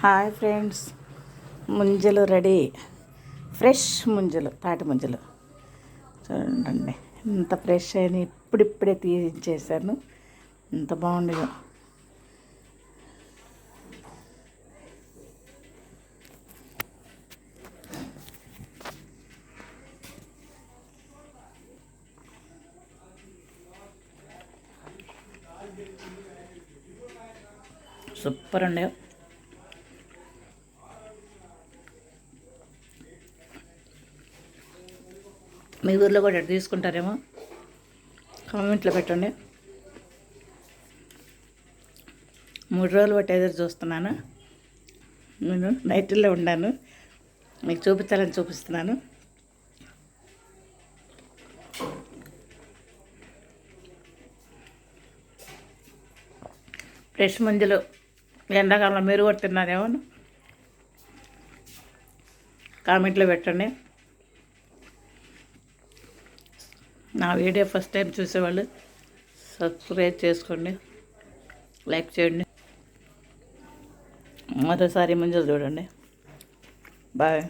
Hi friends. ముంజలు ready. Fresh ముంజలు తాటి ముంజలు. చూడండి ఇంత ఫ్రెష్ అయిన ఇప్పుడిప్పుడే తీయించేసాను ఇంత బాగుండేదో సూపర్ ఉండే మీ ఊర్లో కూడా ఎటు తీసుకుంటారేమో? కామెంట్లో పెట్టండి. మూడు రోజులు బట్టి ఎదురు చూస్తున్నాను. నేను నైట్లో ఉన్నాను మీకు చూపించాలని చూపిస్తున్నాను. ఫ్రెష్ మందులు ఎండాకాలంలో మీరు కూడా తిన్నారేమో కామెంట్లో పెట్టండి. నా వీడియో ఫస్ట్ టైం చూసేవాళ్ళు సబ్స్క్రైబ్ చేసుకోండి లైక్ చేయండి. మరోసారి ముంజలు చూడండి. బాయ్